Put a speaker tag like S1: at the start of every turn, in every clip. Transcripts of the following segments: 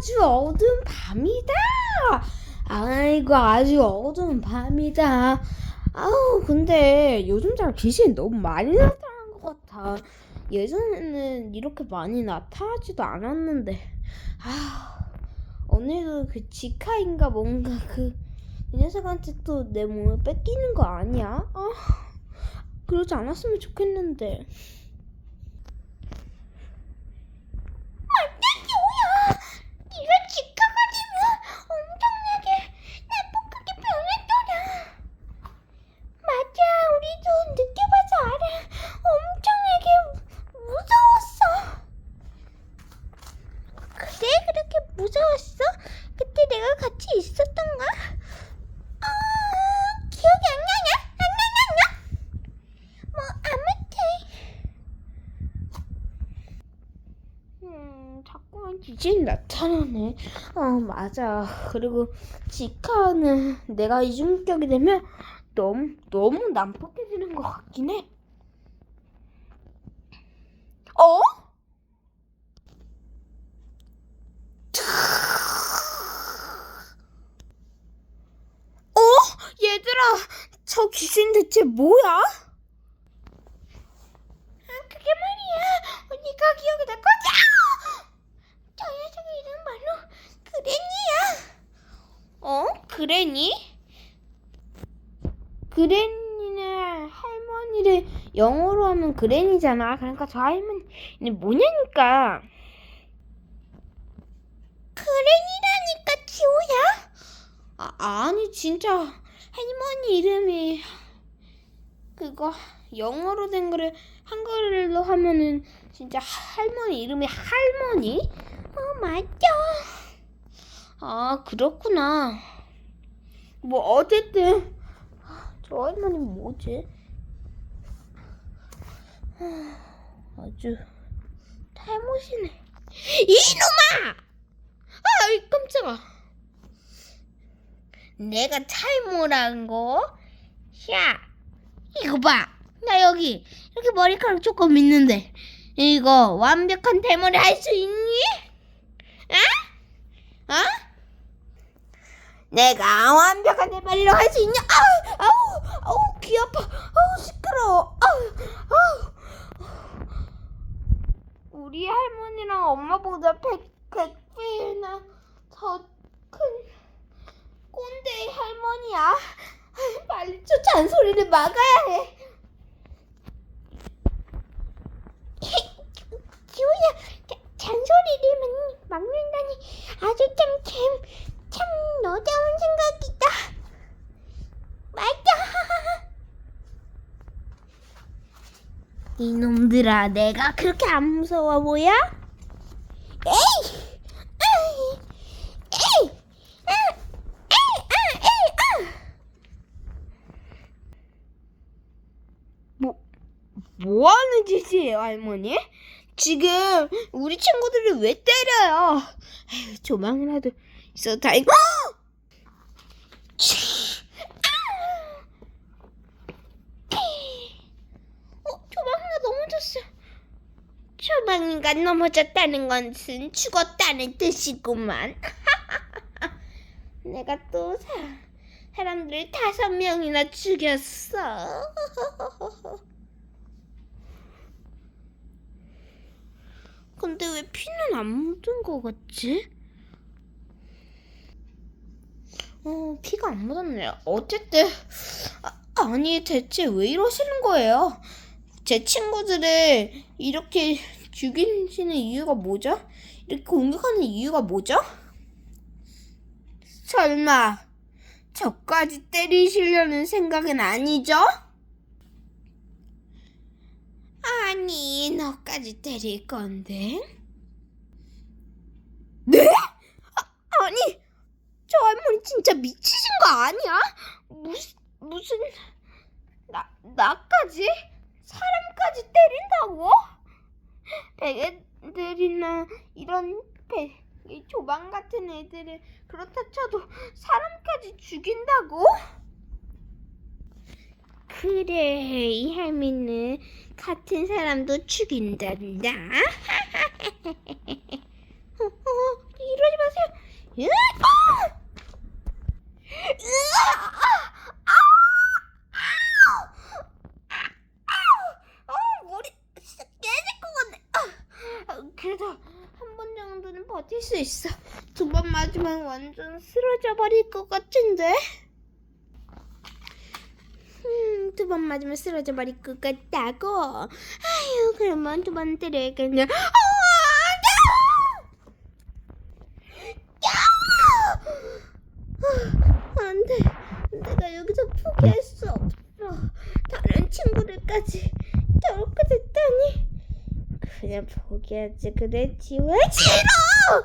S1: 아주 어두운 밤이다. 아이고 아주 어두운 밤이다. 아우 근데 요즘 잘 귀신이 너무 많이 나타나는 것 같아. 예전에는 이렇게 많이 나타나지도 않았는데. 아 오늘도 그 지카인가 뭔가 그, 이 녀석한테 또 내 몸을 뺏기는 거 아니야? 아 그러지 않았으면 좋겠는데.
S2: 뭐야? 네가 직카가 되면 엄청나게 나쁘게 변했더라. 맞아, 우리도 느껴봐서 알아. 엄청나게 무서웠어. 그래, 그렇게 무서웠어? 그때 내가 같이 있었던가? 아, 기억이 안 나냐? 안 나냐? 뭐 아무튼.
S1: 음, 자꾸만 귀신이 나타나네. 어, 맞아. 그리고 지카는 내가 이중격이 되면 너무, 너무 난폭해지는 것 같긴 해. 어? 어? 얘들아, 저 귀신 대체 뭐야?
S2: 아, 그게 말이야. 언니가 기억이 날 거지? 저 녀석의 이름 바로 그레니야.
S1: 어? 그레니? 그레니는 할머니를 영어로 하면 그레니잖아. 그러니까 저 할머니는 뭐냐니까.
S2: 그레니라니까 지호야.
S1: 아, 아니 진짜 할머니 이름이 그거 영어로 된 거를 한글로 하면은 진짜 할머니 이름이 할머니?
S2: 어 맞아.
S1: 아 그렇구나. 뭐 어쨌든 저 할머니는 뭐지? 아주 탈못이네. 이놈아! 아이 깜짝아. 내가 탈모란 거? 야, 이거 봐. 나 여기 이렇게 머리카락 조금 있는데 이거 완벽한 대머리 할수 있니? 어? 어? 내가 완벽한 대머리로 할수 있냐? 아우, 아우, 아우, 귀 아파. 아우, 시끄러워. 아우, 아우. 우리 할머니랑 엄마보다 백, 백 배나 더 큰 꼰대 할머니야. 빨리 저 잔소리를 막아야 해.
S2: 지호야, 자, 잔소리를 막, 막는다니 아주 참, 참, 참 너다운 생각이다. 맞아.
S1: 이놈들아, 내가 그렇게 안 무서워 보여?
S2: 에이! 아! 아! 아!
S1: 뭐, 뭐 하는 짓이에요, 할머니? 지금 우리 친구들을 왜 때려요? 에휴, 조망이라도 있어 다행이고.
S2: 어, 조망이가 넘어졌어.
S1: 조망이가 넘어졌다는 것은 죽었다는 뜻이구만. 내가 또 사, 사람들을 다섯 명이나 죽였어. 근데 왜 피는 안 묻은 것 같지? 어, 피가 안 묻었네요. 어쨌든, 아, 아니, 대체 왜 이러시는 거예요? 제 친구들을 이렇게 죽이시는 이유가 뭐죠? 이렇게 공격하는 이유가 뭐죠? 설마, 저까지 때리시려는 생각은 아니죠? 아니, 너까지 때릴 건데. 네? 아, 아니, 저 할머니 진짜 미치신 거 아니야? 무슨, 무슨, 나, 나까지? 사람까지 때린다고? 베개들이나 이런 배, 이 조방 같은 애들을 그렇다 쳐도 사람까지 죽인다고? 그래, 이 할미는 같은 사람도 죽인단다. 어, 어, 이러지 마세요. 으아!
S2: 아, 머리 진짜 깨질 것 같네.
S1: 그래도 한 번 정도는 버틸 수 있어. 두 번 맞으면 완전 쓰러져 버릴 것 같은데. 음, 두 번 맞으면 쓰러져 버릴 것 같다고. 아유, 그러면 두 번 때려야겠네. 아, 안 돼. 내가 여기서 포기할 수 없어. 다른 친구들까지. 그냥 포기하지. 그랬지 왜 싫어!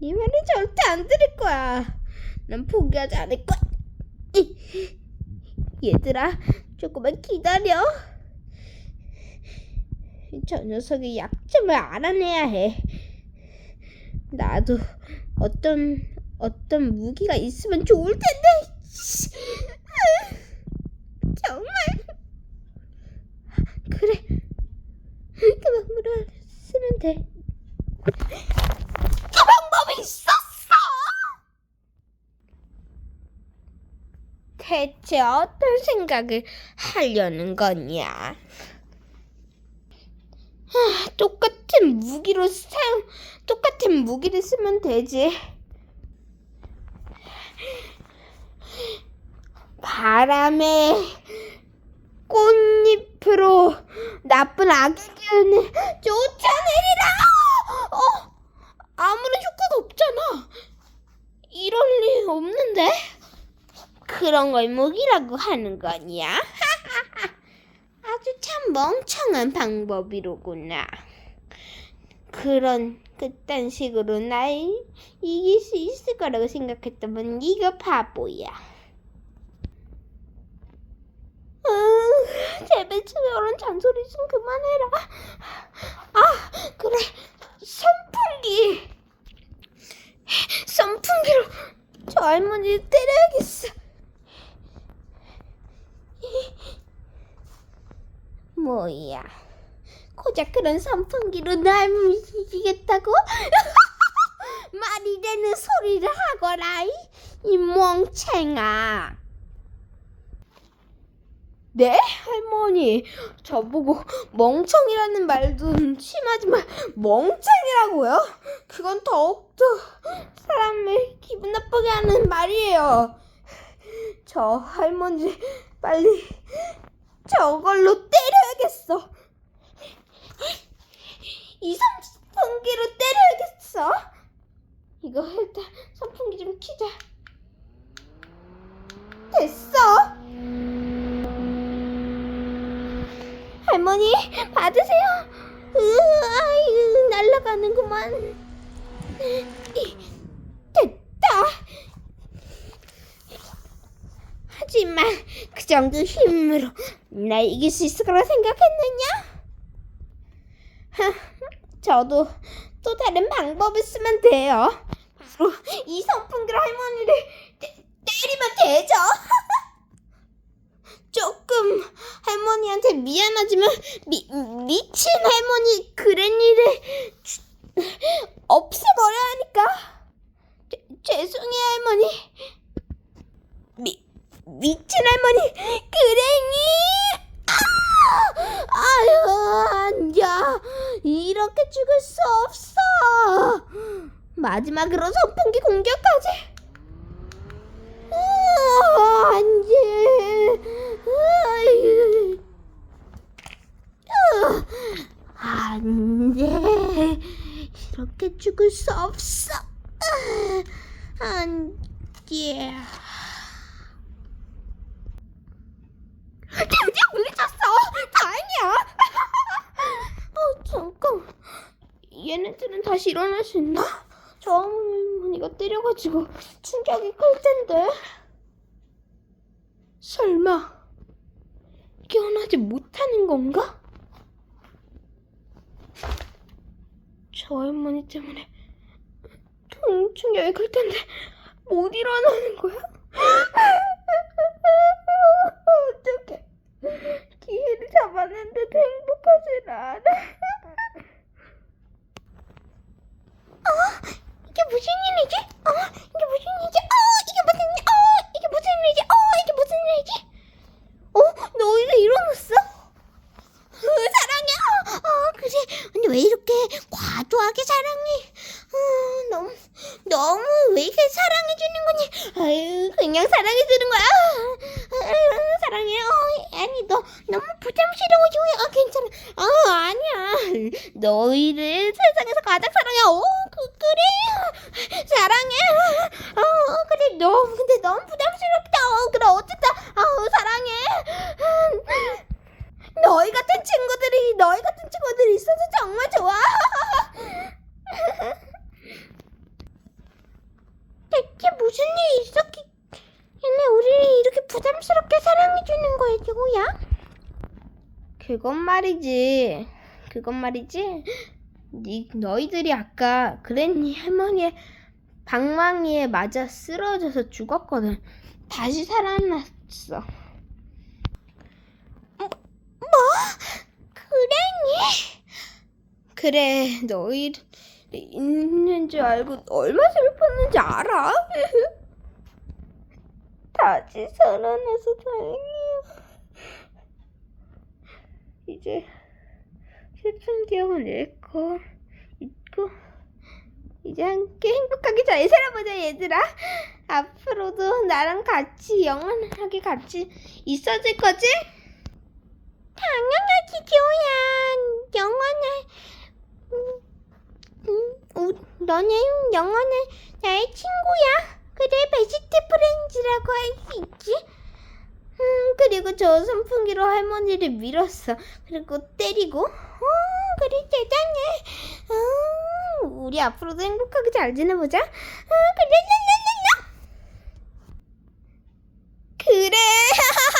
S1: 네 말은 절대 안 들을 거야. 난 포기하지 않을 거야. 이. 얘들아 조금만 기다려. 저 녀석의 약점을 알아내야 해. 나도 어떤 어떤 무기가 있으면 좋을 텐데. 씨. 정말 그래 그 방법을 쓰면 돼.
S2: 그 방법이 있었어.
S1: 대체 어떤 생각을 하려는 거냐? 하, 똑같은 무기로 사용, 똑같은 무기를 쓰면 되지. 바람의 꽃잎으로 나쁜 악의 기운을 쫓아내리라! 어, 아무런 효과가 없잖아. 이럴 리 없는데? 그런 걸 무기라고 하는 거냐? 아주 참 멍청한 방법이로구나. 그런 그딴 식으로 날 이길 수 있을 거라고 생각했다면 네가 바보야. 음, 제발 저런 잔소리 좀 그만해라. 아, 그래. 선풍기. 선풍기로 저 할머니를 때려야겠어. 뭐야? 고작 그런 선풍기로 날 이기겠다고? 말이 되는 소리를 하거라, 이, 이 멍청아. 네, 할머니. 저보고 멍청이라는 말도 심하지만 멍청이라고요? 그건 더욱더 사람을 기분 나쁘게 하는 말이에요. 저 할머니 빨리 저걸로 때려야겠어. 이 선풍기로 때려야겠어. 이거 일단 선풍기 좀 키자. 됐어. 할머니 받으세요. 으아, 날아가는구만. 됐다. 하지만 그 정도 힘으로 날 이길 수 있을 거라 생각했느냐? 하, 저도 또 다른 방법을 쓰면 돼요. 바로 이 선풍기로 할머니를 때, 때리면 되죠. 조금 할머니한테 미안하지만 미, 미친 할머니 그랜니를 주- 없애버려야 하니까 죄, 죄송해요 할머니 미, 미친 할머니 그랭이 아! 아유 안돼 이렇게 죽을 수 없어 마지막으로 선풍기 공격까지. 아, 안 돼 아유. 아, 안돼 이렇게 죽을 수 없어. 아, 안돼 드디어 물리쳤어. 다행이야. 어 잠깐. 얘네들은 다시 일어날 수 있나? 저 할머니가 때려가지고 충격이 클 텐데 설마 깨어나지 못하는 건가? 저 할머니 때문에 충, 충격이 클 텐데 못 일어나는 거야? 어떡해 기회를 잡았는데도 행복하질 않아
S2: 이게 무슨 일이지? 왜 이렇게 과도하게 사랑해? 어, 너무 너무 왜 이렇게 사랑해 주는 거니? 아유 그냥 사랑해 주는 거야. 아유, 사랑해. 어, 아니 너 너무 부담스러워져. 아 괜찮아. 아 아니야. 너희를 세상에서 가장 사랑해. 어 그, 그래. 사랑해. 어 그래 너 근데 너무 부담스럽다. 어, 그래 어쨌든 아우 사랑해. 너희 같은 친구들이 너희 같은 친구들이 있어서 정말 좋아. 대체 무슨 일이 있었기? 얘네 우리를 이렇게 부담스럽게 사랑해주는 거야, 지구야?
S1: 그건 말이지. 그건 말이지. 니 너희들이 아까 그랬니 할머니의 방망이에 맞아 쓰러져서 죽었거든. 다시 살아났어.
S2: 그래니?
S1: 그래, 너희 있는 줄 알고 얼마 슬펐는지 알아? 다시 살아나서 다행이야. 이제 슬픈 기억은 잃고 잊고 이제 함께 행복하게 잘 살아보자 얘들아. 앞으로도 나랑 같이 영원하게 같이 있어줄 거지?
S2: 당연하지, 지호야. 영원한, 음, 음, 우- 너는 영원한 나의 친구야. 그래, 베스트 프렌즈라고 할 수 있지.
S1: 음, 그리고 저 선풍기로 할머니를 밀었어. 그리고 때리고.
S2: 어, 그리 대단해.
S1: 어, 우리 앞으로도 행복하게 잘 지내보자.
S2: 어, 그래, 랄랄랄라. 그래.